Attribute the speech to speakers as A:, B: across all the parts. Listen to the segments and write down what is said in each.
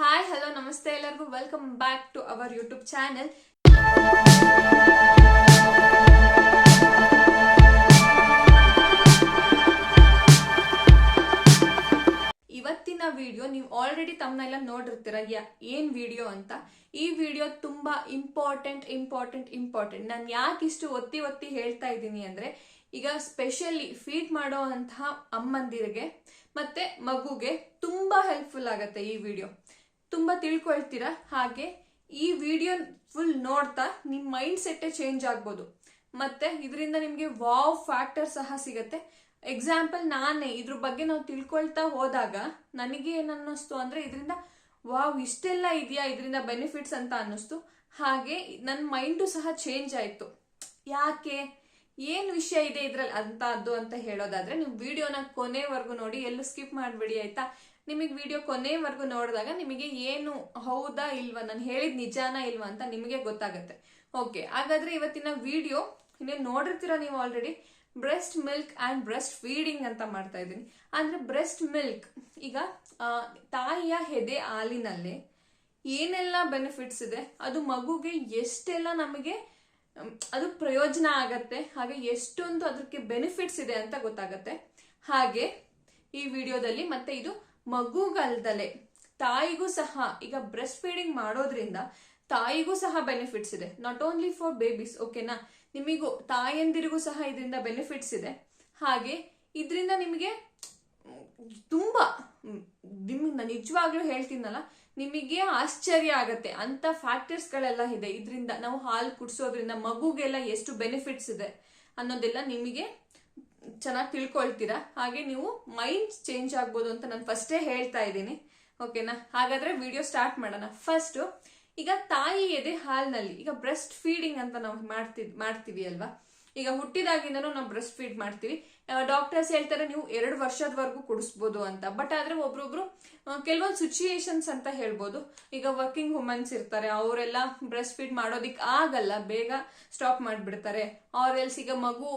A: Hi hello ನಮಸ್ತೆ ಎಲ್ಲರಿಗೂ. Welcome back to our YouTube channel ಇವತ್ತಿನ ವಿಡಿಯೋ ನೀವು ಆಲ್ರೆಡಿ ತಮ್ಮನೆಲ್ಲ ನೋಡಿರ್ತೀರ ಏನ್ ವಿಡಿಯೋ ಅಂತ. ಈ ವಿಡಿಯೋ ತುಂಬಾ ಇಂಪಾರ್ಟೆಂಟ್ ಇಂಪಾರ್ಟೆಂಟ್ ಇಂಪಾರ್ಟೆಂಟ್ ನಾನು ಯಾಕೆ ಇಷ್ಟು ಒತ್ತಿ ಒತ್ತಿ ಹೇಳ್ತಾ ಇದ್ದೀನಿ ಅಂದ್ರೆ, ಈಗ ಸ್ಪೆಷಲಿ ಫೀಡ್ ಮಾಡೋ ಅಂತಹ ಅಮ್ಮಂದಿರಿಗೆ ಮತ್ತೆ ಮಗುಗೆ ತುಂಬಾ ಹೆಲ್ಪ್ಫುಲ್ ಆಗತ್ತೆ ಈ ವಿಡಿಯೋ ತುಂಬಾ ತಿಳ್ಕೊಳ್ತೀರಾ? ಹಾಗೆ ಈ ವಿಡಿಯೋ ಫುಲ್ ನೋಡ್ತಾ ನಿಮ್ಮ ಮೈಂಡ್ ಸೆಟ್ಟೇ ಚೇಂಜ್ ಆಗ್ಬೋದು. ಮತ್ತೆ ಇದರಿಂದ ನಿಮಗೆ ವಾವ್ ಫ್ಯಾಕ್ಟರ್ ಸಹ ಸಿಗತ್ತೆ. ಎಕ್ಸಾಂಪಲ್ ನಾನೇ, ಇದ್ರ ಬಗ್ಗೆ ನಾವು ತಿಳ್ಕೊಳ್ತಾ ಹೋದಾಗ ನನಗೆ ಏನನ್ನಿಸ್ತು ಅಂದ್ರೆ ಇದರಿಂದ ವಾವ್ ಇಷ್ಟೆಲ್ಲ ಇದೆಯಾ? ಇದರಿಂದ ಬೆನಿಫಿಟ್ಸ್ ಅಂತ ಅನ್ನಿಸ್ತು. ಹಾಗೆ ನನ್ನ ಮೈಂಡು ಸಹ ಚೇಂಜ್ ಆಯ್ತು. ಯಾಕೆ? ಏನು ವಿಷಯ ಇದೆ ಇದರಲ್ಲಿ ಅಂತ ಅದು ಅಂತ ಹೇಳೋದಾದ್ರೆ, ನೀವು ವಿಡಿಯೋನ ಕೊನೆವರೆಗೂ ನೋಡಿ ಎಲ್ಲೂ ಸ್ಕಿಪ್ ಮಾಡ್ಬೇಡಿ, ಆಯ್ತಾ? ನಿಮಗೆ ವಿಡಿಯೋ ಕೊನೆವರೆಗೂ ನೋಡಿದಾಗ ನಿಮಗೆ ಏನು ಹೌದಾ ಇಲ್ವಾ? ನಾನು ಹೇಳಿದ ನಿಜಾನ ಇಲ್ವಾ ಅಂತ ನಿಮಗೆ ಗೊತ್ತಾಗುತ್ತೆ. ಓಕೆ ಹಾಗಾದ್ರೆ ಇವತ್ತಿನ ವಿಡಿಯೋ ಇನ್ನೇನು ನೋಡಿರ್ತೀರ ನೀವು already breast milk and breast feeding ಅಂತ ಮಾಡ್ತಾ ಇದ್ದೀನಿ. ಅಂದರೆ ಬ್ರೆಸ್ಟ್ ಮಿಲ್ಕ್ ಈಗ ತಾಯಿಯ ಹೆದೆ ಹಾಲಿನಲ್ಲಿ ಏನೆಲ್ಲ ಬೆನಿಫಿಟ್ಸ್ ಇದೆ? ಅದು ಮಗುಗೆ ಎಷ್ಟೆಲ್ಲ ನಮಗೆ, ಅದು ಪ್ರಯೋಜನ ಆಗತ್ತೆ? ಹಾಗೆ ಎಷ್ಟೊಂದು ಅದಕ್ಕೆ ಬೆನಿಫಿಟ್ಸ್ ಇದೆ ಅಂತ ಗೊತ್ತಾಗತ್ತೆ. ಹಾಗೆ ಈ ವಿಡಿಯೋದಲ್ಲಿ ಮತ್ತೆ ಇದು ಮಗುಗಲ್ದಲೆ ತಾಯಿಗೂ ಸಹ, ಈಗ ಬ್ರೆಸ್ಟ್ ಫೀಡಿಂಗ್ ಮಾಡೋದ್ರಿಂದ ತಾಯಿಗೂ ಸಹ ಬೆನಿಫಿಟ್ಸ್ ಇದೆ. ನಾಟ್ ಓನ್ಲಿ ಫಾರ್ ಬೇಬೀಸ್ ಓಕೆನಾ ನಿಮಗೂ, ತಾಯಂದಿರಿಗೂ ಸಹ ಇದರಿಂದ ಬೆನಿಫಿಟ್ಸ್ ಇದೆ. ಹಾಗೆ, ಇದರಿಂದ ನಿಮಗೆ ತುಂಬ ನಿಮ್ಗೆ ನಿಜವಾಗ್ಲೂ ಹೇಳ್ತೀನಲ್ಲ, ನಿಮಗೆ ಆಶ್ಚರ್ಯ ಆಗತ್ತೆ. ಅಂತ ಫ್ಯಾಕ್ಟರ್ಸ್ ಗಳೆಲ್ಲ ಇದೆ. ಇದರಿಂದ ನಾವು ಹಾಲು ಕುಡಿಸೋದ್ರಿಂದ ಮಗುಗೆಲ್ಲ ಎಷ್ಟು ಬೆನಿಫಿಟ್ಸ್ ಇದೆ ಅನ್ನೋದೆಲ್ಲ ನಿಮಗೆ ಚೆನ್ನಾಗಿ ತಿಳ್ಕೊಳ್ತೀರಾ? ಹಾಗೆ ನೀವು ಮೈಂಡ್ ಚೇಂಜ್ ಆಗ್ಬೋದು ಅಂತ ನಾನು ಫಸ್ಟೇ ಹೇಳ್ತಾ ಇದ್ದೀನಿ. ಓಕೆನಾ ಹಾಗಾದ್ರೆ ವಿಡಿಯೋ ಸ್ಟಾರ್ಟ್ ಮಾಡೋಣ. ಫಸ್ಟ್ ಈಗ ತಾಯಿ ಎದೆ ಹಾಲ್ನಲ್ಲಿ, ಈಗ ಬ್ರೆಸ್ಟ್ ಫೀಡಿಂಗ್ ಅಂತ ನಾವು ಮಾಡ್ತಿ ಮಾಡ್ತೀವಿ ಅಲ್ವಾ? ಈಗ ಹುಟ್ಟಿದಾಗಿಂದನೂ ನಾವು ಬ್ರೆಸ್ಟ್ ಫೀಡ್ ಮಾಡ್ತೀವಿ. ಡಾಕ್ಟರ್ಸ್ ಹೇಳ್ತಾರೆ ನೀವು ಎರಡು ವರ್ಷದವರೆಗೂ ಕುಡಿಸ್ಬೋದು ಅಂತ. ಬಟ್ ಆದ್ರೆ ಒಬ್ರೊಬ್ರು ಕೆಲವೊಂದು ಸಿಚುಯೇಷನ್ಸ್ ಅಂತ ಹೇಳ್ಬೋದು. ಈಗ ವರ್ಕಿಂಗ್ ವುಮೆನ್ಸ್ ಇರ್ತಾರೆ, ಅವರೆಲ್ಲ ಬ್ರೆಸ್ಟ್ ಫೀಡ್ ಮಾಡೋದಿಕ್ ಆಗಲ್ಲ, ಬೇಗ ಸ್ಟಾಪ್ ಮಾಡಿಬಿಡ್ತಾರೆ. ಅವ್ರ ಎಲ್ಸ್ ಈಗ ಮಗು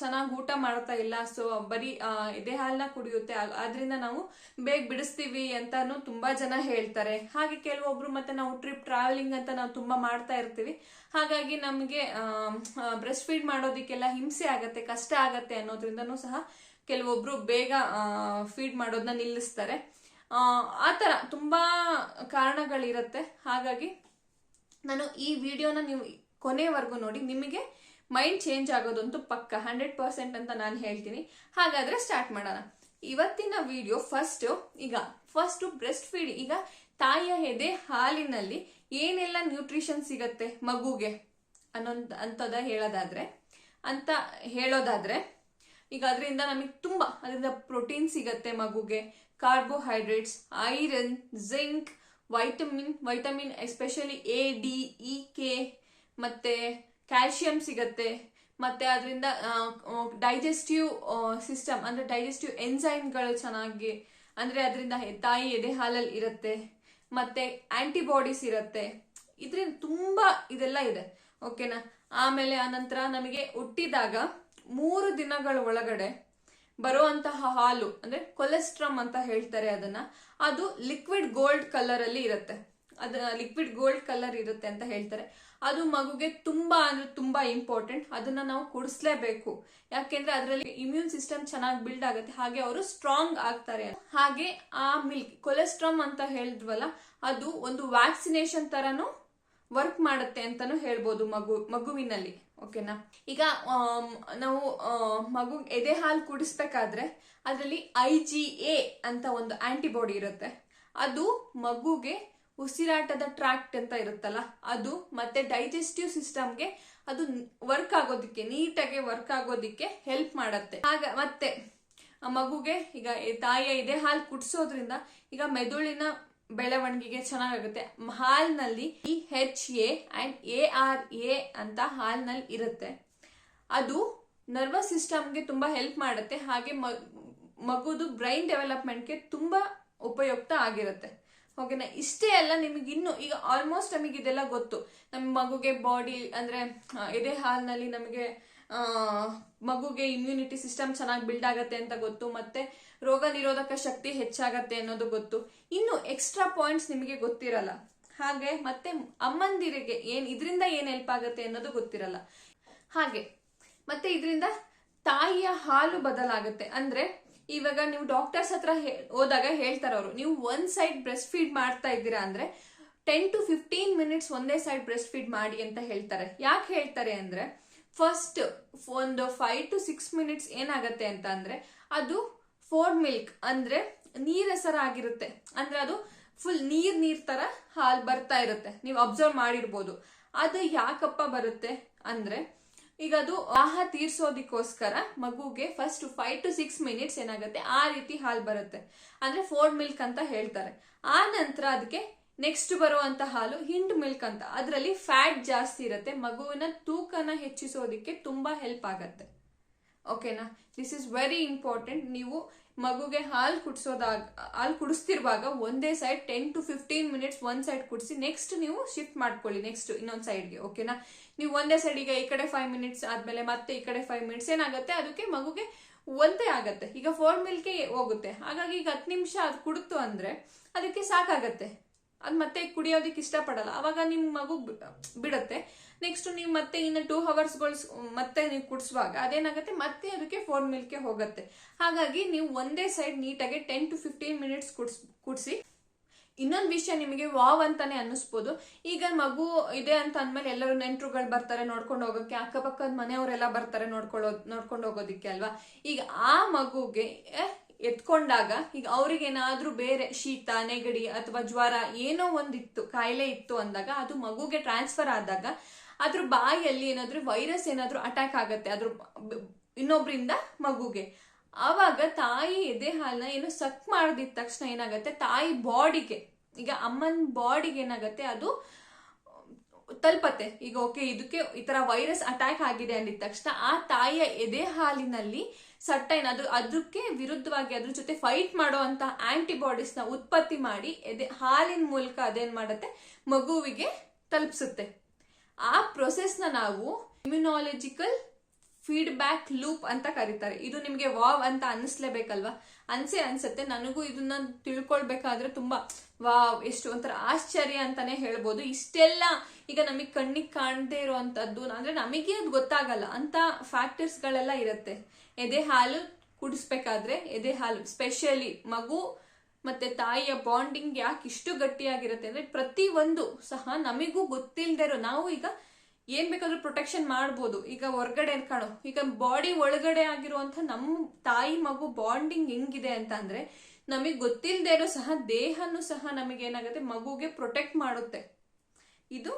A: ಚೆನ್ನಾಗಿ ಊಟ ಮಾಡ್ತಾ ಇಲ್ಲ ಸೊ ಬರೀ ಎದೆ ಹಾಲನ್ನ ಕುಡಿಯುತ್ತೆ. ಅದರಿಂದ ನಾವು ಬೇಗ ಬಿಡಿಸ್ತೀವಿ ಅಂತಾನು ತುಂಬಾ ಜನ ಹೇಳ್ತಾರೆ. ಹಾಗೆ ಕೆಲವೊಬ್ರು ಮತ್ತೆ ನಾವು ಟ್ರಿಪ್ ಟ್ರಾವೆಲಿಂಗ್ ಅಂತ ನಾವು ತುಂಬಾ ಮಾಡ್ತಾ ಇರ್ತೀವಿ. ಹಾಗಾಗಿ ನಮಗೆ ಬ್ರೆಸ್ಟ್ ಫೀಡ್ ಮಾಡೋದಕ್ಕೆಲ್ಲ ಹಿಂಸೆ ಆಗತ್ತೆ ಕಷ್ಟ ಆಗತ್ತೆ ಅನ್ನೋದ್ರಿಂದನೂ ಸಹ ಕೆಲವೊಬ್ರು ಬೇಗ ಫೀಡ್ ಮಾಡೋದನ್ನ ನಿಲ್ಲಿಸ್ತಾರೆ. ಆ, ಥರ ತುಂಬಾ ಕಾರಣಗಳಿರತ್ತೆ. ಹಾಗಾಗಿ ನಾನು ಈ ವಿಡಿಯೋನ ನೀವು ಕೊನೆವರೆಗೂ ನೋಡಿ ನಿಮಗೆ ಮೈಂಡ್ ಚೇಂಜ್ ಆಗೋದಂತೂ ಪಕ್ಕ ಹಂಡ್ರೆಡ್ ಪರ್ಸೆಂಟ್ ಅಂತ ನಾನು ಹೇಳ್ತೀನಿ. ಹಾಗಾದ್ರೆ ಸ್ಟಾರ್ಟ್ ಮಾಡೋಣ. ಇವತ್ತಿನ ವಿಡಿಯೋ ಫಸ್ಟ್ ಈಗ ಫಸ್ಟ್ ಬ್ರೆಸ್ಟ್ ಫೀಡ್ ಈಗ ತಾಯಿಯ ಎದೆ ಹಾಲಿನಲ್ಲಿ ಏನೆಲ್ಲ ನ್ಯೂಟ್ರಿಷನ್ ಸಿಗತ್ತೆ ಮಗುಗೆ ಅನ್ನೋ ಅಂತದ ಹೇಳೋದಾದ್ರೆ ಅಂತ ಹೇಳೋದಾದ್ರೆ, ಈಗ ಅದರಿಂದ ನಮಗೆ ತುಂಬ, ಅದರಿಂದ ಪ್ರೋಟೀನ್ ಸಿಗತ್ತೆ ಮಗುಗೆ. Carbohydrates iron zinc vitamin vitamin especially A D E K ಮತ್ತೆ ಕ್ಯಾಲ್ಶಿಯಂ ಸಿಗತ್ತೆ. ಮತ್ತೆ ಅದರಿಂದ ಡೈಜೆಸ್ಟಿವ್ ಸಿಸ್ಟಮ್ ಅಂದರೆ ಡೈಜೆಸ್ಟಿವ್ ಎಂಜೈಮ್ಗಳು ಚೆನ್ನಾಗಿ, ಅಂದರೆ ಅದರಿಂದ ತಾಯಿ ಎದೆ ಹಾಲಲ್ಲಿ ಇರುತ್ತೆ. ಮತ್ತೆ ಆಂಟಿಬಾಡೀಸ್ ಇರುತ್ತೆ. ಇದರಿಂದ ತುಂಬ ಇದೆಲ್ಲ ಇದೆ. ಓಕೆನಾ ಆಮೇಲೆ ಆನಂತರ ನಮಗೆ ಹುಟ್ಟಿದಾಗ ಮೂರು ದಿನಗಳ ಒಳಗಡೆ ಬರುವಂತಹ ಹಾಲು, ಅಂದ್ರೆ ಕೊಲೆಸ್ಟ್ರಮ್ ಅಂತ ಹೇಳ್ತಾರೆ ಅದನ್ನ, ಅದು ಲಿಕ್ವಿಡ್ ಗೋಲ್ಡ್ ಕಲರ್ ಅಲ್ಲಿ ಇರುತ್ತೆ. ಅದ ಲಿಕ್ವಿಡ್ ಗೋಲ್ಡ್ ಕಲರ್ ಇರುತ್ತೆ ಅಂತ ಹೇಳ್ತಾರೆ. ಅದು ಮಗುಗೆ ತುಂಬಾ ಅಂದ್ರೆ ತುಂಬಾ ಇಂಪಾರ್ಟೆಂಟ್. ಅದನ್ನ ನಾವು ಕುಡಿಸ್ಲೇಬೇಕು. ಯಾಕೆಂದ್ರೆ ಅದರಲ್ಲಿ ಇಮ್ಯೂನ್ ಸಿಸ್ಟಮ್ ಚೆನ್ನಾಗಿ ಬಿಲ್ಡ್ ಆಗುತ್ತೆ. ಹಾಗೆ ಅವರು ಸ್ಟ್ರಾಂಗ್ ಆಗ್ತಾರೆ. ಹಾಗೆ ಆ ಮಿಲ್ಕ್, ಕೊಲೆಸ್ಟ್ರಮ್ ಅಂತ ಹೇಳಿದ್ವಲ್ಲ, ಅದು ಒಂದು ವ್ಯಾಕ್ಸಿನೇಷನ್ ತರನು ವರ್ಕ್ ಮಾಡುತ್ತೆ ಅಂತಾನು ಹೇಳ್ಬೋದು ಮಗು ಮಗುವಿನಲ್ಲಿ ಓಕೆನಾ ಈಗ ನಾವು ಆ, ಮಗು ಎದೆ ಹಾಲು ಕುಡಿಸ್ಬೇಕಾದ್ರೆ ಅದರಲ್ಲಿ ಐ ಜಿ ಎ ಅಂತ ಒಂದು ಆಂಟಿಬಾಡಿ ಇರುತ್ತೆ. ಅದು ಮಗುಗೆ ಉಸಿರಾಟದ ಟ್ರ್ಯಾಕ್ಟ್ ಅಂತ ಇರುತ್ತಲ್ಲ ಅದು ಮತ್ತೆ ಡೈಜೆಸ್ಟಿವ್ ಸಿಸ್ಟಮ್ಗೆ ಅದು ವರ್ಕ್ ಆಗೋದಿಕ್ಕೆ ನೀಟಾಗಿ ವರ್ಕ್ ಆಗೋದಿಕ್ಕೆ ಹೆಲ್ಪ್ ಮಾಡುತ್ತೆ. ಆಗ ಮತ್ತೆ ಮಗುಗೆ ಈಗ ತಾಯಿಯ ಎದೆ ಹಾಲು ಕುಡಿಸೋದ್ರಿಂದ ಈಗ ಮೆದುಳಿನ ಬೆಳವಣಿಗೆಗೆ ಚೆನ್ನಾಗಾಗುತ್ತೆ. ಹಾಲ್ನಲ್ಲಿ E H A and A R A ಅಂತ ಹಾಲ್ನಲ್ಲಿ ಇರುತ್ತೆ. ಅದು ನರ್ವಸ್ ಸಿಸ್ಟಮ್ಗೆ ತುಂಬಾ ಹೆಲ್ಪ್ ಮಾಡುತ್ತೆ. ಹಾಗೆ ಮಗುದು ಬ್ರೈನ್ ಡೆವಲಪ್ಮೆಂಟ್ಗೆ ತುಂಬಾ ಉಪಯುಕ್ತ ಆಗಿರುತ್ತೆ. ಓಕೆನಾ ಇಷ್ಟೇ ಅಲ್ಲ, ನಿಮಗೆ ಇನ್ನು ಈಗ ಆಲ್ಮೋಸ್ಟ್ ನಮಗೆ ಇದೆಲ್ಲ ಗೊತ್ತು. ನಮ್ಮ ಮಗುಗೆ ಬಾಡಿ ಅಂದ್ರೆ ಎದೆ ಹಾಲ್ನಲ್ಲಿ ನಮಗೆ ಮಗುಗೆ ಇಮ್ಯುನಿಟಿ ಸಿಸ್ಟಮ್ ಚೆನ್ನಾಗಿ ಬಿಲ್ಡ್ ಆಗತ್ತೆ ಅಂತ ಗೊತ್ತು, ಮತ್ತೆ ರೋಗ ನಿರೋಧಕ ಶಕ್ತಿ ಹೆಚ್ಚಾಗತ್ತೆ ಅನ್ನೋದು ಗೊತ್ತು. ಇನ್ನು ಎಕ್ಸ್ಟ್ರಾ ಪಾಯಿಂಟ್ಸ್ ನಿಮಗೆ ಗೊತ್ತಿರಲ್ಲ. ಹಾಗೆ ಮತ್ತೆ ಅಮ್ಮಂದಿರಿಗೆ ಏನ್, ಇದರಿಂದ ಏನ್ ಹೆಲ್ಪ್ ಆಗತ್ತೆ ಅನ್ನೋದು ಗೊತ್ತಿರಲ್ಲ. ಹಾಗೆ, ಮತ್ತೆ ಇದರಿಂದ ತಾಯಿಯ ಹಾಲು ಬದಲಾಗುತ್ತೆ. ಅಂದ್ರೆ ಇವಾಗ ನೀವು ಡಾಕ್ಟರ್ಸ್ ಹತ್ರ ಹೋದಾಗ ಹೇಳ್ತಾರೆ ಅವರು, ನೀವು ಒಂದ್ ಸೈಡ್ ಬ್ರೆಸ್ಟ್ ಫೀಡ್ ಮಾಡ್ತಾ ಇದ್ದೀರಾ ಅಂದ್ರೆ ಟೆನ್ ಟು ಫಿಫ್ಟೀನ್ ಮಿನಿಟ್ಸ್ ಒಂದೇ ಸೈಡ್ ಬ್ರೆಸ್ಟ್ ಫೀಡ್ ಮಾಡಿ ಅಂತ ಹೇಳ್ತಾರೆ. ಯಾಕೆ ಹೇಳ್ತಾರೆ ಅಂದ್ರೆ ಫಸ್ಟ್ ಒಂದು ಫೈವ್ ಟು ಸಿಕ್ಸ್ ಮಿನಿಟ್ಸ್ ಏನಾಗುತ್ತೆ ಅಂತ ಅಂದ್ರೆ ಅದು ಫೋರ್ ಮಿಲ್ಕ್ ಅಂದ್ರೆ ನೀರಸರ ಆಗಿರುತ್ತೆ ಅಂದ್ರೆ ಅದು ಫುಲ್ ನೀರ್ ನೀರ್ ತರ ಹಾಲು ಬರ್ತಾ ಇರುತ್ತೆ. ನೀವು ಅಬ್ಸರ್ವ್ ಮಾಡಿರ್ಬೋದು. ಅದು ಯಾಕಪ್ಪ ಬರುತ್ತೆ ಅಂದ್ರೆ ಈಗ ಅದು ಆಹ ತೀರ್ಸೋದಿಕ್ಕೋಸ್ಕರ ಮಗುಗೆ first five to six minutes ಏನಾಗುತ್ತೆ ಆ ರೀತಿ ಹಾಲು ಬರುತ್ತೆ. ಅಂದ್ರೆ ಫೋರ್ ಮಿಲ್ಕ್ ಅಂತ ಹೇಳ್ತಾರೆ. ಆ ನಂತರ ಅದಕ್ಕೆ ನೆಕ್ಸ್ಟ್ ಬರುವಂತ ಹಾಲು ಹಿಂಡ್ ಮಿಲ್ಕ್ ಅಂತ. ಅದರಲ್ಲಿ ಫ್ಯಾಟ್ ಜಾಸ್ತಿ ಇರುತ್ತೆ. ಮಗುವಿನ ತೂಕನ ಹೆಚ್ಚಿಸೋದಕ್ಕೆ ತುಂಬಾ ಹೆಲ್ಪ್ ಆಗತ್ತೆ. ಓಕೆನಾ ದಿಸ್ ಇಸ್ ವೆರಿ ಇಂಪಾರ್ಟೆಂಟ್ ನೀವು ಮಗುಗೆ ಹಾಲು ಕುಡಿಸೋದಾಗ, ಹಾಲು ಕುಡಿಸ್ತಿರುವಾಗ ಒಂದೇ side ten to fifteen minutes ಒಂದ್ ಸೈಡ್ ಕುಡಿಸಿ ನೆಕ್ಸ್ಟ್ ನೀವು ಶಿಫ್ಟ್ ಮಾಡ್ಕೊಳ್ಳಿ ನೆಕ್ಸ್ಟ್ ಇನ್ನೊಂದ್ ಸೈಡ್ಗೆ ಓಕೆನಾ ನೀವು ಒಂದೇ ಸೈಡ್ ಈಗ ಈ ಕಡೆ ಫೈವ್ ಮಿನಿಟ್ಸ್ ಆದ್ಮೇಲೆ ಮತ್ತೆ ಈ ಕಡೆ ಫೈವ್ ಮಿನಿಟ್ಸ್ ಏನಾಗುತ್ತೆ? ಅದಕ್ಕೆ ಮಗುಗೆ ಒಂದೇ ಆಗತ್ತೆ. ಈಗ ಫೋರ್ ಮಿಲ್ಕೆ ಹೋಗುತ್ತೆ. ಹಾಗಾಗಿ ಈಗ ಹತ್ತು ನಿಮಿಷ ಅದು ಕುಡಿತು ಅಂದ್ರೆ ಅದಕ್ಕೆ ಸಾಕಾಗತ್ತೆ. ಅದ್ ಮತ್ತೆ ಕುಡಿಯೋದಕ್ಕೆ ಇಷ್ಟಪಡಲ್ಲ. ಅವಾಗ ನಿಮ್ ಮಗು ಬಿಡುತ್ತೆ. ನೆಕ್ಸ್ಟ್ ನೀವು ಮತ್ತೆ ಇನ್ನು ಟೂ ಅವರ್ಸ್ಗಳು ಮತ್ತೆ ನೀವು ಕುಡಿಸುವಾಗ ಅದೇನಾಗುತ್ತೆ ಮತ್ತೆ ಅದಕ್ಕೆ ಫೋರ್ ಮಿಲ್ಕೆ ಹೋಗುತ್ತೆ. ಹಾಗಾಗಿ ನೀವು ಒಂದೇ ಸೈಡ್ ನೀಟಾಗಿ ಟೆನ್ ಟು ಫಿಫ್ಟೀನ್ ಮಿನಿಟ್ಸ್ ಕುಡ್ಸ್, ಕುಡಿಸಿ. ಇನ್ನೊಂದು ವಿಷಯ ನಿಮಗೆ ವಾವ್ ಅಂತಾನೆ ಅನ್ನಿಸ್ಬೋದು. ಈಗ ಮಗು ಇದೆ ಅಂತ ಅಂದ್ಮೇಲೆ ಎಲ್ಲರೂ ನೆಂಟರುಗಳು ಬರ್ತಾರೆ ನೋಡ್ಕೊಂಡು ಹೋಗೋಕ್ಕೆ ಅಕ್ಕಪಕ್ಕದ ಮನೆಯವರೆಲ್ಲ ಬರ್ತಾರೆ ನೋಡ್ಕೊಳ್ಳೋ, ನೋಡ್ಕೊಂಡು ಹೋಗೋದಿಕ್ಕೆ ಅಲ್ವಾ? ಈಗ ಆ ಮಗುಗೆ ಎತ್ಕೊಂಡಾಗ ಈಗ ಅವ್ರಿಗೇನಾದ್ರೂ ಬೇರೆ ಶೀತ, ನೆಗಡಿ ಅಥವಾ ಜ್ವರ ಏನೋ ಒಂದಿತ್ತು, ಕಾಯಿಲೆ ಇತ್ತು ಅಂದಾಗ ಅದು ಮಗುಗೆ ಟ್ರಾನ್ಸ್ಫರ್ ಆದಾಗ ಅದ್ರ ಬಾಯಲ್ಲಿ ಏನಾದ್ರೂ ವೈರಸ್ ಏನಾದ್ರೂ ಅಟ್ಯಾಕ್ ಆಗತ್ತೆ ಅದ್ರ ಇನ್ನೊಬ್ರಿಂದ ಮಗುಗೆ. ಆವಾಗ ತಾಯಿ ಎದೆ ಹಾಲನ್ನ ಏನು ಸಕ್ ಮಾಡಿದ ತಕ್ಷಣ ಏನಾಗತ್ತೆ, ತಾಯಿ ಬಾಡಿಗೆ ಈಗ ಅಮ್ಮನ ಬಾಡಿಗೆ ಏನಾಗತ್ತೆ ಅದು ತಲುಪತ್ತೆ. ಈಗ ಓಕೆ ಇದಕ್ಕೆ ಈ ತರ ವೈರಸ್ ಅಟ್ಯಾಕ್ ಆಗಿದೆ ಅಂದಿದ ತಕ್ಷಣ ಆ ತಾಯಿಯ ಎದೆ ಹಾಲಿನಲ್ಲಿ ಸಟ್ಟೈನ್ ಅದು ಅದಕ್ಕೆ ವಿರುದ್ಧವಾಗಿ ಅದ್ರ ಜೊತೆ ಫೈಟ್ ಮಾಡುವಂತ ಆಂಟಿಬಾಡೀಸ್ನ ಉತ್ಪತ್ತಿ ಮಾಡಿ ಎದೆ, ಹಾಲಿನ ಮೂಲಕ ಅದೇನ್ ಮಾಡುತ್ತೆ? ಮಗುವಿಗೆ ತಲುಪಿಸುತ್ತೆ. ಆ ಪ್ರೊಸೆಸ್ನ ನಾವು ಇಮ್ಯುನಾಲಜಿಕಲ್ ಫೀಡ್ಬ್ಯಾಕ್ ಲೂಪ್ ಅಂತ ಕರೀತಾರೆ. ಇದು ನಿಮಗೆ ವಾವ್ ಅಂತ ಅನಿಸ್ಲೇಬೇಕಲ್ವಾ? ಅನ್ಸೇ ಅನ್ಸುತ್ತೆ. ನನಗೂ ಇದನ್ನ ತಿಳ್ಕೊಳ್ಬೇಕಾದ್ರೆ ತುಂಬಾ ವಾವ್, ಎಷ್ಟು ಒಂಥರ ಆಶ್ಚರ್ಯ ಅಂತಾನೆ ಹೇಳ್ಬೋದು. ಇಷ್ಟೆಲ್ಲ ಈಗ ನಮಗೆ ಕಣ್ಣಿಗೆ ಕಾಣದೇ ಇರುವಂತದ್ದು ಅಂದ್ರೆ ನಮಗೆ ಅದು ಗೊತ್ತಾಗಲ್ಲ. ಅಂತ ಫ್ಯಾಕ್ಟರ್ಸ್ಗಳೆಲ್ಲ ಇರುತ್ತೆ. ಎದೆ ಹಾಲು ಕುಡಿಸ್ಬೇಕಾದ್ರೆ ಎದೆ ಹಾಲು ಸ್ಪೆಷಲಿ ಮಗು ಮತ್ತೆ ತಾಯಿಯ ಬಾಂಡಿಂಗ್ ಯಾಕೆ ಇಷ್ಟು ಗಟ್ಟಿಯಾಗಿರುತ್ತೆ ಅಂದ್ರೆ ಪ್ರತಿ ಸಹ ನಮಗೂ ಗೊತ್ತಿಲ್ಲದೆ ಇರೋ ನಾವು ಈಗ ಏನ್ ಬೇಕಾದ್ರೂ ಪ್ರೊಟೆಕ್ಷನ್ ಮಾಡ್ಬೋದು. ಈಗ ಹೊರ್ಗಡೆ ಕಾಣೋ. ಈಗ ಬಾಡಿ ಒಳಗಡೆ ಆಗಿರುವಂತ ನಮ್ಮ ತಾಯಿ ಮಗು ಬಾಂಡಿಂಗ್ ಹೆಂಗಿದೆ ಅಂತ ಅಂದ್ರೆ ನಮಗೆ ಗೊತ್ತಿಲ್ಲದೆ ಇರೋ ಸಹ ದೇಹನೂ ಸಹ ನಮಗೆ ಏನಾಗುತ್ತೆ ಮಗುಗೆ ಪ್ರೊಟೆಕ್ಟ್ ಮಾಡುತ್ತೆ. ಇದು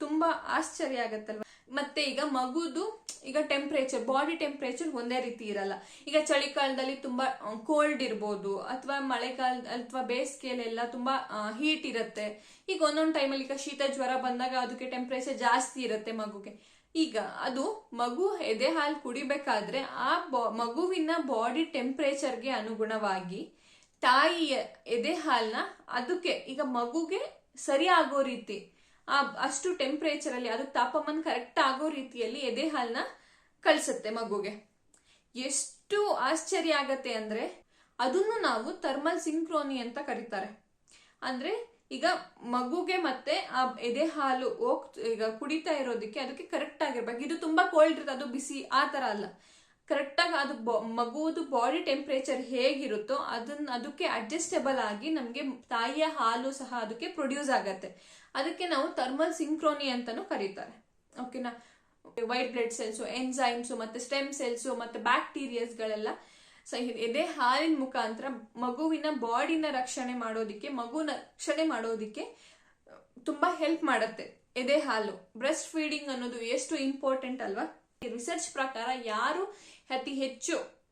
A: ತುಂಬಾ ಆಶ್ಚರ್ಯ ಆಗತ್ತಲ್ವಾ? ಮತ್ತೆ ಈಗ ಮಗುದು ಈಗ ಟೆಂಪ್ರೇಚರ್ ಬಾಡಿ ಟೆಂಪ್ರೇಚರ್ ಒಂದೇ ರೀತಿ ಇರಲ್ಲ. ಈಗ ಚಳಿಗಾಲದಲ್ಲಿ ತುಂಬಾ ಕೋಲ್ಡ್ ಇರ್ಬೋದು ಅಥವಾ ಮಳೆಗಾಲ ಅಥವಾ ಬೇಸಿಗೆಯಲ್ಲೆಲ್ಲ ತುಂಬಾ ಹೀಟ್ ಇರುತ್ತೆ. ಈಗ ಒಂದೊಂದು ಟೈಮಲ್ಲಿ ಈಗ ಶೀತ ಜ್ವರ ಬಂದಾಗ ಅದಕ್ಕೆ ಟೆಂಪ್ರೇಚರ್ ಜಾಸ್ತಿ ಇರುತ್ತೆ ಮಗುಗೆ. ಈಗ ಅದು ಮಗು ಎದೆ ಹಾಲು ಕುಡಿಬೇಕಾದ್ರೆ ಆ ಮಗುವಿನ ಬಾಡಿ ಟೆಂಪ್ರೇಚರ್ಗೆ ಅನುಗುಣವಾಗಿ ತಾಯಿಯ ಎದೆ ಹಾಲ್ನ ಅದಕ್ಕೆ ಈಗ ಮಗುಗೆ ಸರಿ ಆಗೋ ರೀತಿ ಅಷ್ಟು ಟೆಂಪ್ರೇಚರ್ ಅಲ್ಲಿ ಅದಕ್ಕೆ ತಾಪಮಾನ ಕರೆಕ್ಟ್ ಆಗೋ ರೀತಿಯಲ್ಲಿ ಎದೆ ಹಾಲ್ನ ಕಳಿಸುತ್ತೆ ಮಗುಗೆ. ಎಷ್ಟು ಆಶ್ಚರ್ಯ ಆಗತ್ತೆ ಅಂದ್ರೆ, ಅದನ್ನು ನಾವು ಥರ್ಮಲ್ ಸಿಂಕ್ರೋನಿ ಅಂತ ಕರೀತಾರೆ. ಅಂದ್ರೆ, ಈಗ ಮಗುಗೆ ಮತ್ತೆ ಆ ಎದೆ ಹಾಲು ಹೋಗ್ ಈಗ ಕುಡಿತಾ ಇರೋದಕ್ಕೆ ಅದಕ್ಕೆ ಕರೆಕ್ಟ್ ಆಗಿರ್ಬೇಕು. ಇದು ತುಂಬಾ ಕೋಲ್ಡ್ ಇರುತ್ತೆ ಅದು ಬಿಸಿ, ಆ ತರ ಅಲ್ಲ. ಕರೆಕ್ಟಾಗಿ ಅದು ಮಗುವುದು ಬಾಡಿ ಟೆಂಪ್ರೇಚರ್ ಹೇಗಿರುತ್ತೋ ಅದನ್ನ ಅದಕ್ಕೆ ಅಡ್ಜಸ್ಟೇಬಲ್ ಆಗಿ ನಮಗೆ ತಾಯಿಯ ಹಾಲು ಸಹ ಅದಕ್ಕೆ ಪ್ರೊಡ್ಯೂಸ್ ಆಗತ್ತೆ. ಅದಕ್ಕೆ ನಾವು ಥರ್ಮಲ್ ಸಿಂಕ್ರೋನಿ ಅಂತಾನು ಕರೀತಾರೆ. ಓಕೆನಾ? ವೈಟ್ ಬ್ಲಡ್ ಸೆಲ್ಸ್ ಎನ್ಸೈಮ್ಸ್ ಮತ್ತೆ ಸ್ಟೆಮ್ ಸೆಲ್ಸ್, ಮತ್ತೆ ಬ್ಯಾಕ್ಟೀರಿಯಾಸ್ ಗಳೆಲ್ಲ ಸ- ಎದೆ ಹಾಲಿನ ಮುಖಾಂತರ ಮಗುವಿನ ಬಾಡಿನ ರಕ್ಷಣೆ ಮಾಡೋದಿಕ್ಕೆ, ಮಗುನ ರಕ್ಷಣೆ ಮಾಡೋದಿಕ್ಕೆ ತುಂಬಾ ಹೆಲ್ಪ್ ಮಾಡುತ್ತೆ. ಎದೆ ಹಾಲು. ಬ್ರೆಸ್ಟ್ ಫೀಡಿಂಗ್ ಅನ್ನೋದು ಎಷ್ಟು ಇಂಪಾರ್ಟೆಂಟ್ ಅಲ್ವಾ? ರಿಸರ್ಚ್ ಪ್ರಕಾರ ಯಾರು ಅತಿ ಹೆಚ್ಚು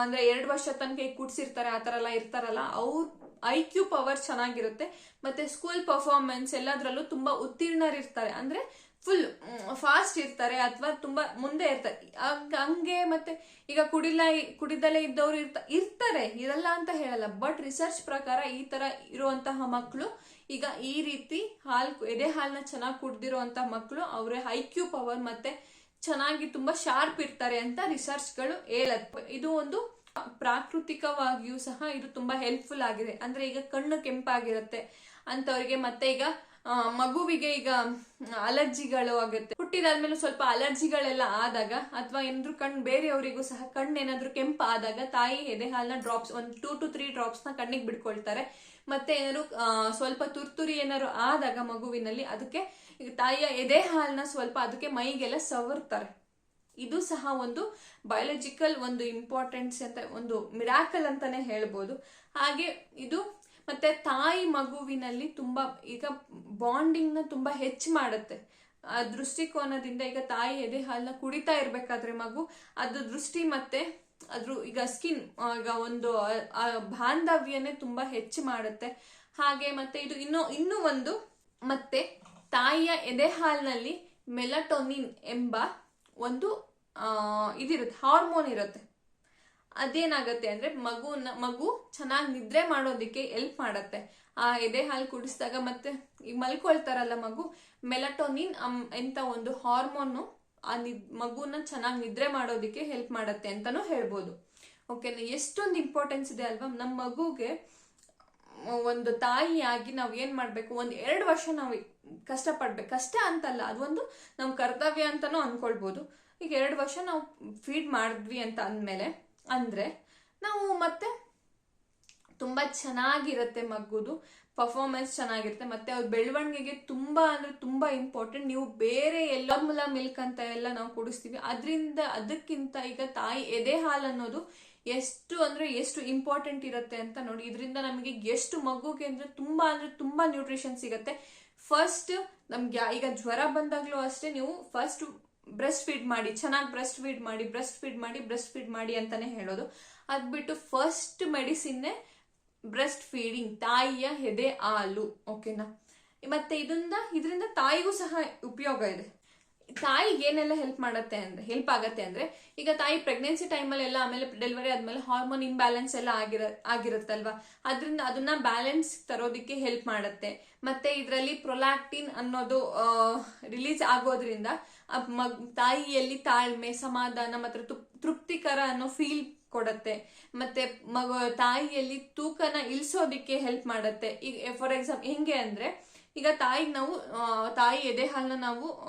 A: ಅಂದ್ರೆ ಎರಡು ವರ್ಷ ತನಕ ಕುಡ್ಸಿರ್ತಾರೆ, ಆ ತರ ಎಲ್ಲ ಇರ್ತಾರಲ್ಲ, ಅವ್ರ ಐ ಕ್ಯೂ ಪವರ್ ಚೆನ್ನಾಗಿರುತ್ತೆ, ಮತ್ತೆ ಸ್ಕೂಲ್ ಪರ್ಫಾರ್ಮೆನ್ಸ್ ಎಲ್ಲದರಲ್ಲೂ ತುಂಬಾ ಉತ್ತೀರ್ಣರಿರ್ತಾರೆ, ಅಂದ್ರೆ ಫುಲ್ ಫಾಸ್ಟ್ ಇರ್ತಾರೆ, ಅಥವಾ ತುಂಬಾ ಮುಂದೆ ಇರ್ತಾರೆ. ಹಂಗ್- ಮತ್ತೆ ಈಗ ಕುಡಿಲ ಕುಡಿದಲೇ ಇದ್ದವ್ರು ಇರ್ತ, ಇರ್ತಾರೆ, ಇರಲ್ಲ ಅಂತ ಹೇಳಲ್ಲ ಬಟ್ ರಿಸರ್ಚ್ ಪ್ರಕಾರ ಈ ತರ ಇರುವಂತಹ ಮಕ್ಕಳು ಈಗ ಈ ರೀತಿ ಹಾಲ್, ಎದೆ ಹಾಲನ್ನ ಚೆನ್ನಾಗಿ ಕುಡ್ದಿರುವಂತಹ ಮಕ್ಕಳು ಅವರ ಐ ಕ್ಯೂ ಪವರ್ ಮತ್ತೆ ಚೆನ್ನಾಗಿ ತುಂಬಾ ಶಾರ್ಪ್ ಇರ್ತಾರೆ ಅಂತ ರಿಸರ್ಚ್ಗಳು ಹೇಳತ್ತೆ. ಇದು ಒಂದು ಪ್ರಾಕೃತಿಕವಾಗಿಯೂ ಸಹ ಇದು ತುಂಬಾ ಹೆಲ್ಪ್ಫುಲ್ ಆಗಿದೆ. ಅಂದ್ರೆ ಈಗ ಕಣ್ಣು ಕೆಂಪಾಗಿರುತ್ತೆ. ಅಂತವರಿಗೆ ಮತ್ತೆ ಈಗ ಮಗುವಿಗೆ ಈಗ ಅಲರ್ಜಿಗಳು ಆಗುತ್ತೆ. ಹುಟ್ಟಿದಾದ್ಮೇಲೆ ಸ್ವಲ್ಪ ಅಲರ್ಜಿಗಳೆಲ್ಲ ಆದಾಗ ಅಥವಾ ಏನಾದ್ರು ಕಣ್ಣು ಬೇರೆಯವರಿಗೂ ಸಹ ಕಣ್ಣು ಏನಾದ್ರು ಕೆಂಪು ಆದಾಗ ತಾಯಿ ಎದೆ ಡ್ರಾಪ್ಸ್ ಒಂದು ಟೂ ಟು ತ್ರೀ ಡ್ರಾಪ್ಸ್ನ ಕಣ್ಣಿಗೆ ಬಿಡ್ಕೊಳ್ತಾರೆ. ಮತ್ತೆ ಏನಾದ್ರು ಸ್ವಲ್ಪ ತುರ್ತುರಿ ಏನಾದ್ರು ಆದಾಗ ಮಗುವಿನಲ್ಲಿ ಅದಕ್ಕೆ ತಾಯಿಯ ಎದೆ ಹಾಲನ್ನ ಸ್ವಲ್ಪ ಅದಕ್ಕೆ ಮೈಗೆಲ್ಲ ಸವರ್ತಾರೆ. ಇದು ಸಹ ಒಂದು ಬಯಾಲಜಿಕಲ್ ಒಂದು ಇಂಪಾರ್ಟೆನ್ಸ್ ಅಂತ ಒಂದು ಮಿರಾಕಲ್ ಅಂತಾನೆ ಹೇಳ್ಬೋದು. ಹಾಗೆ ಇದು ಮತ್ತೆ ತಾಯಿ ಮಗುವಿನಲ್ಲಿ ತುಂಬಾ ಈಗ ಬಾಂಡಿಂಗ್ನ ತುಂಬಾ ಹೆಚ್ಚು ಮಾಡುತ್ತೆ. ಆ ದೃಷ್ಟಿಕೋನದಿಂದ ಈಗ ತಾಯಿ ಎದೆ ಹಾಲನ್ನ ಕುಡಿತಾ ಇರ್ಬೇಕಾದ್ರೆ ಮಗು ಅದು ದೃಷ್ಟಿ ಮತ್ತೆ ಅದ್ರ ಈಗ ಸ್ಕಿನ್ ಈಗ ಒಂದು ಬಾಂಧವ್ಯನೇ ತುಂಬಾ ಹೆಚ್ಚು ಮಾಡುತ್ತೆ. ಹಾಗೆ ಮತ್ತೆ ಇದು ಇನ್ನೂ ಇನ್ನೂ ಒಂದು ಮತ್ತೆ ತಾಯಿಯ ಎದೆ ಹಾಲಿನಲ್ಲಿ ಮೆಲಟೋನಿನ್ ಎಂಬ ಒಂದು ಇದಿರುತ್ತೆ, ಹಾರ್ಮೋನ್ ಇರುತ್ತೆ. ಅದೇನಾಗತ್ತೆ ಅಂದ್ರೆ ಮಗುನ, ಮಗು ಚೆನ್ನಾಗಿ ನಿದ್ರೆ ಮಾಡೋದಕ್ಕೆ ಎಲ್ಪ್ ಮಾಡತ್ತೆ. ಆ ಎದೆ ಹಾಲು ಕುಡಿಸಿದಾಗ ಮತ್ತೆ ಈಗ ಮಲ್ಕೊಳ್ತಾರಲ್ಲ ಮಗು ಮೆಲಟೋನಿನ್ ಅಂತ ಒಂದು ಹಾರ್ಮೋನು ಆ ನಿದ್ ಮಗುನ ಚೆನ್ನಾಗಿ ನಿದ್ರೆ ಮಾಡೋದಕ್ಕೆ ಹೆಲ್ಪ್ ಮಾಡತ್ತೆ ಅಂತಾನು ಹೇಳ್ಬೋದು. ಓಕೆನಾ ಎಷ್ಟೊಂದು ಇಂಪಾರ್ಟೆನ್ಸ್ ಇದೆ ಅಲ್ವಾ? ನಮ್ಮ ಮಗುಗೆ ಒಂದು ತಾಯಿಯಾಗಿ ನಾವು ಏನ್ ಮಾಡ್ಬೇಕು? ಒಂದು ಎರಡು ವರ್ಷ ನಾವು ಕಷ್ಟಪಡ್ಬೇಕು. ಕಷ್ಟ ಅಂತಲ್ಲ ಅದೊಂದು ನಮ್ ಕರ್ತವ್ಯ ಅಂತಾನೂ ಅನ್ಕೊಳ್ಬೋದು. ಈಗ ಎರಡು ವರ್ಷ ನಾವು ಫೀಡ್ ಮಾಡಿದ್ವಿ ಅಂತ ಅಂದ್ಮೇಲೆ ಅಂದ್ರೆ ನಾವು ಮತ್ತೆ ತುಂಬಾ ಚೆನ್ನಾಗಿರುತ್ತೆ ಮಗುದು ಪರ್ಫಾರ್ಮೆನ್ಸ್ ಚೆನ್ನಾಗಿರುತ್ತೆ, ಮತ್ತೆ ಅವ್ರ ಬೆಳವಣಿಗೆಗೆ ತುಂಬಾ ಅಂದ್ರೆ ತುಂಬಾ ಇಂಪಾರ್ಟೆಂಟ್ ನೀವು ಬೇರೆ ಎಲ್ಲ ಮುಲ ಮಿಲ್ಕ್ ಅಂತ ಎಲ್ಲ ನಾವು ಕುಡಿಸ್ತೀವಿ. ಅದರಿಂದ, ಅದಕ್ಕಿಂತ ಈಗ ತಾಯಿ ಎದೆ ಹಾಲು ಅನ್ನೋದು ಎಷ್ಟು ಅಂದ್ರೆ ಎಷ್ಟು ಇಂಪಾರ್ಟೆಂಟ್ ಇರುತ್ತೆ ಅಂತ ನೋಡಿ, ಇದರಿಂದ ನಮಗೆ ಎಷ್ಟು ಮಗುಗೆ ಅಂದ್ರೆ ತುಂಬಾ ಅಂದ್ರೆ ತುಂಬಾ ನ್ಯೂಟ್ರಿಷನ್ ಸಿಗುತ್ತೆ. ಫಸ್ಟ್ ನಮ್ಗೆ ಈಗ ಜ್ವರ ಬಂದಾಗ್ಲೂ ಅಷ್ಟೇ, ನೀವು ಫಸ್ಟ್ ಬ್ರೆಸ್ಟ್ ಫೀಡ್ ಮಾಡಿ, ಚೆನ್ನಾಗಿ ಬ್ರೆಸ್ಟ್ ಫೀಡ್ ಮಾಡಿ ಬ್ರೆಸ್ಟ್ ಫೀಡ್ ಮಾಡಿ ಬ್ರೆಸ್ಟ್ ಫೀಡ್ ಮಾಡಿ ಅಂತಾನೆ ಹೇಳೋದು. ಅದ್ ಬಿಟ್ಟು ಫಸ್ಟ್ ಮೆಡಿಸಿನ್ನೇ ಬ್ರೆಸ್ಟ್ ಫೀಡಿಂಗ್ ತಾಯಿಯ ಹೆದೆ ಹಾಲು ಓಕೆನಾ ಮತ್ತೆ ಇದರಿಂದ ಇದರಿಂದ ತಾಯಿಗೂ ಸಹ ಉಪಯೋಗ ಇದೆ. ತಾಯಿಗೆ ಏನೆಲ್ಲ ಹೆಲ್ಪ್ ಮಾಡುತ್ತೆ ಅಂದ್ರೆ ಹೆಲ್ಪ್ ಆಗತ್ತೆ ಅಂದ್ರೆ, ಈಗ ತಾಯಿ ಪ್ರೆಗ್ನೆನ್ಸಿ ಟೈಮಲ್ಲಿ ಎಲ್ಲ ಆಮೇಲೆ ಡೆಲಿವರಿ ಆದ್ಮೇಲೆ ಹಾರ್ಮೋನ್ ಇಂಬ್ಯಾಲೆನ್ಸ್ ಎಲ್ಲ ಆಗಿರ, ಆಗಿರುತ್ತಲ್ವಾ? ಅದರಿಂದ ಅದನ್ನ ಬ್ಯಾಲೆನ್ಸ್ ತರೋದಕ್ಕೆ ಹೆಲ್ಪ್ ಮಾಡುತ್ತೆ. ಮತ್ತೆ ಇದರಲ್ಲಿ ಪ್ರೊಲಾಕ್ಟಿನ್ ಅನ್ನೋದು ರಿಲೀಸ್ ಆಗೋದ್ರಿಂದ ಮಗ್ ತಾಯಿಯಲ್ಲಿ ತಾಳ್ಮೆ, ಸಮಾಧಾನ ಮತ್ತು ತೃಪ್- ತೃಪ್ತಿಕರ ಅನ್ನೋ ಫೀಲ್ ಕೊಡತ್ತೆ. ಮತ್ತೆ ಮಗ ತಾಯಿಯಲ್ಲಿ ತೂಕನ ಇಳಿಸೋದಿಕ್ಕೆ ಹೆಲ್ಪ್ ಮಾಡತ್ತೆ. ಈಗ ಫಾರ್ ಎಕ್ಸಾಂಪಲ್ ಹೆಂಗೆ ಅಂದ್ರೆ, ಈಗ ತಾಯಿಗೆ ನಾವು ತಾಯಿ ಎದೆ ಹಾಲನ್ನ ನಾವು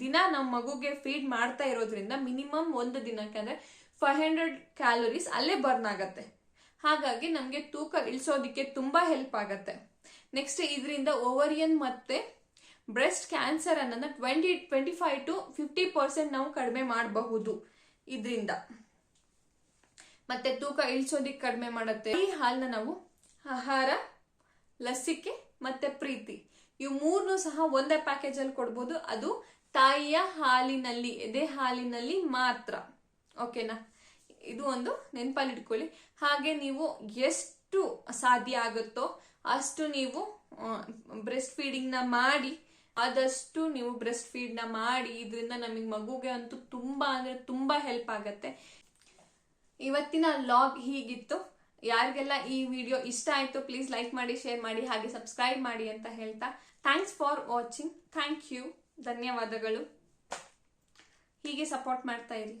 A: ದಿನ ನಮ್ಮ ಮಗುಗೆ ಫೀಡ್ ಮಾಡ್ತಾ ಇರೋದ್ರಿಂದ ಮಿನಿಮಮ್ ಒಂದು ದಿನಕ್ಕೆ ಅಂದ್ರೆ ಫೈವ್ ಹಂಡ್ರೆಡ್ ಕ್ಯಾಲೋರೀಸ್ ಅಲ್ಲೇ ಬರ್ನ್ ಆಗತ್ತೆ. ಹಾಗಾಗಿ ನಮಗೆ ತೂಕ ಇಳಿಸೋದಿಕ್ಕೆ ತುಂಬಾ ಹೆಲ್ಪ್ ಆಗತ್ತೆ. ನೆಕ್ಸ್ಟ್ ಇದರಿಂದ ಓವರಿಯನ್ ಮತ್ತೆ ಬ್ರೆಸ್ಟ್ ಕ್ಯಾನ್ಸರ್ ಅನ್ನೋದನ್ನ twenty twenty five to fifty percent ನಾವು ಕಡಿಮೆ ಮಾಡಬಹುದು ಇದರಿಂದ. ಮತ್ತೆ ತೂಕ ಇಳಿಸೋದಿಕ್ಕೆ ಕಡಿಮೆ ಮಾಡುತ್ತೆ. ಈ ಹಾಲನ್ನ ನಾವು ಆಹಾರ, ಲಸಿಕೆ ಮತ್ತೆ ಪ್ರೀತಿ. ಇವು ಮೂರನ್ನು ಸಹ ಒಂದೇ ಪ್ಯಾಕೇಜ್ ಅಲ್ಲಿ ಕೊಡ್ಬೋದು. ಅದು ತಾಯಿಯ ಹಾಲಿನಲ್ಲಿ, ಎದೆ ಹಾಲಿನಲ್ಲಿ ಮಾತ್ರ. ಓಕೆನಾ ಇದು ಒಂದು ನೆನಪಲ್ಲಿ ಇಟ್ಕೊಳ್ಳಿ. ಹಾಗೆ ನೀವು ಎಷ್ಟು ಸಾಧ್ಯ ಆಗುತ್ತೋ ಅಷ್ಟು ನೀವು ಬ್ರೆಸ್ಟ್ ಫೀಡಿಂಗ್ನ ಮಾಡಿ ಆದಷ್ಟು ನೀವು ಬ್ರೆಸ್ಟ್ ಫೀಡ್ನ ಮಾಡಿ, ಇದರಿಂದ ನಮಗೆ ಮಗುಗೆ ಅಂತೂ ತುಂಬಾ ಅಂದರೆ ತುಂಬಾ ಹೆಲ್ಪ್ ಆಗತ್ತೆ. ಇವತ್ತಿನ ಲಾಗ್ ಹೀಗಿತ್ತು. ಯಾರಿಗೆಲ್ಲ ಈ ವಿಡಿಯೋ ಇಷ್ಟ ಆಯ್ತು ಪ್ಲೀಸ್ ಲೈಕ್ ಮಾಡಿ ಶೇರ್ ಮಾಡಿ, ಹಾಗೆ ಸಬ್ಸ್ಕ್ರೈಬ್ ಮಾಡಿ ಅಂತ ಹೇಳ್ತಾ thanks for watching thank you ಧನ್ಯವಾದಗಳು. ಹೀಗೆ ಸಪೋರ್ಟ್ ಮಾಡ್ತಾ ಇರಿ.